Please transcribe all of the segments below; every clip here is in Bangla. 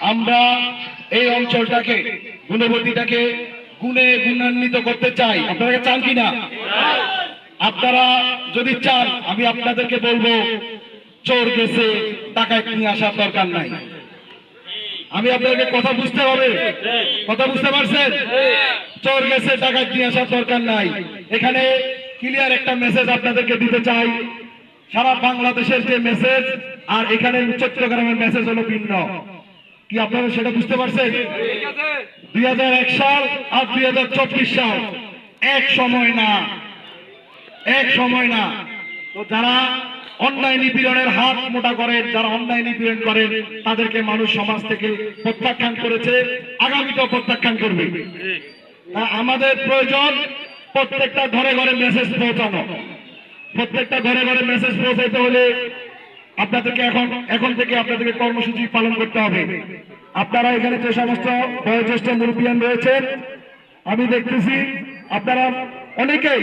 আমরা এই অঞ্চলটাকে, গুণবতীটাকে গুণে গুণান্বিত করতে চাই। আপনারা চান কিনা? আপনারা যদি চান, আমি আপনাদেরকে বলব, চোর গেছে, টাকা নিয়ে আসার দরকার নাই। আমি আপনাদেরকে কথা বুঝতে হবে? কথা বুঝতে পারছেন? চোর গেছে, টাকা নিয়ে আসার দরকার নাই। এখানে ক্লিয়ার একটা মেসেজ আপনাদেরকে দিতে চাই। সারা বাংলাদেশের যে মেসেজ আর এখানে চট্টগ্রামের মেসেজ হলো ভিন্ন। কি আপনারা সেটা বুঝতে পারছেন? দুই সাল আর দুই সাল। এক সময় না। এক সময় না। তো যারা অন্যায় নিপীড়নের হাত মোটা করেন, যারা অন্যায় নিপীড়ন করেন, তাদেরকে মানুষ সমাজ থেকে প্রত্যাখ্যান করেছে, আগামীতেও প্রত্যাখ্যান করবে। আমাদের প্রয়োজন প্রত্যেকটা ঘরে ঘরে মেসেজ পৌঁছানো। প্রত্যেকটা ঘরে ঘরে মেসেজ পৌঁছাইতে হলে আপনাদেরকে এখন এখন থেকে আপনাদেরকে কর্মসূচি পালন করতে হবে। আপনারা এখানে যে সমস্ত বয়োজ্যেষ্ঠ মুরব্বিয়ান রয়েছেন, আমি দেখতেছি আপনারা অনেকেই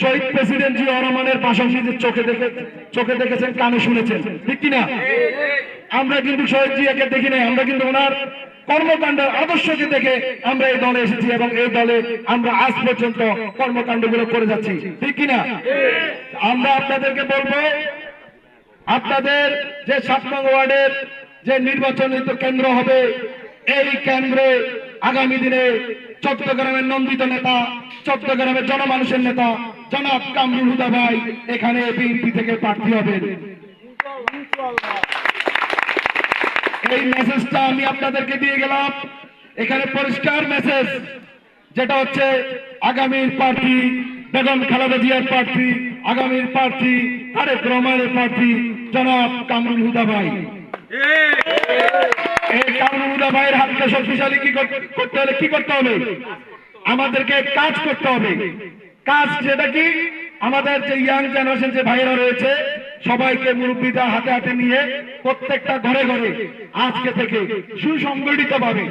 শহীদ প্রেসিডেন্ট জিয়া রহমানের নিজের চোখে দেখে, চোখে দেখেছেন, কানে শুনেছেন। ঠিক কিনা? আমরা কিন্তু শহীদ জিয়াকে দেখি নাই, আমরা কিন্তু ওনার কর্মকাণ্ড আদর্শকে দেখে আমরা এই দলে এসেছি এবং এই দলে আমরা আজ পর্যন্ত কর্মকাণ্ডগুলো করে যাচ্ছি। ঠিক কিনা? আমরা আপনাদেরকে বলব আপনাদের যে সাত নং ওয়ার্ডের যে নির্বাচনিত কেন্দ্র হবে, এই কেন্দ্রে আগামী দিনে চট্টগ্রামের নন্দিত নেতা, চট্টগ্রামের জনমানুষের নেতা, জনাব কামরুল হুদা ভাই এখানে বিএনপি থেকে প্রার্থী হবেন। এই মেসেজটা আমি আপনাদেরকে দিয়ে গেলাম। এখানে পরিষ্কার মেসেজ, যেটা হচ্ছে আগামীর প্রার্থী, বেগম খালেদা জিয়ার প্রার্থী আগামীর প্রার্থী তারেক রহমানের প্রার্থী জনাব কামরুল হুদা ভাই। এই কামরুল হুদা ভাইয়ের হাতকে শক্তিশালী কি করতে হলে কি করতে হবে? আমাদেরকে কাজ করতে হবে। কাজ যেটা কি? আমাদের যে ইয়াং জেনারেশন যে ভাইয়েরা রয়েছে সবাইকে মুরব্বীদের হাতে হাতে নিয়ে প্রত্যেকটা ঘরে ঘরে আজকে থেকে সুসংগঠিত ভাবে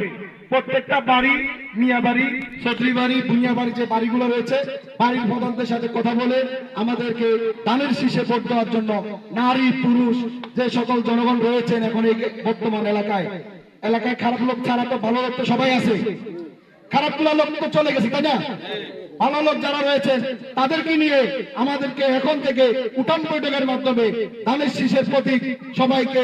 প্রত্যেকটা বাড়ি, মিয়া বাড়ি চৌধুরী বাড়ি ভুইয়া বাড়ি যে বাড়িগুলো রয়েছে, বাড়ির প্রধানদের সাথে কথা বলে আমাদেরকে দানের শীষে ভোট দেওয়ার জন্য নারী, পুরুষ যে সকল জনগণ রয়েছেন এখন এই বর্তমান এলাকায়। এলাকায় খারাপ লোক ছাড়া তো ভালো লোক তো সবাই আছে। খারাপগুলা লোক তো চলে গেছে, তাই না? ভালো লোক যারা রয়েছেন তাদেরকে নিয়ে আমাদেরকে এখন থেকে উঠান বৈঠকের মাধ্যমে ধানের শীষের প্রতীক সবাইকে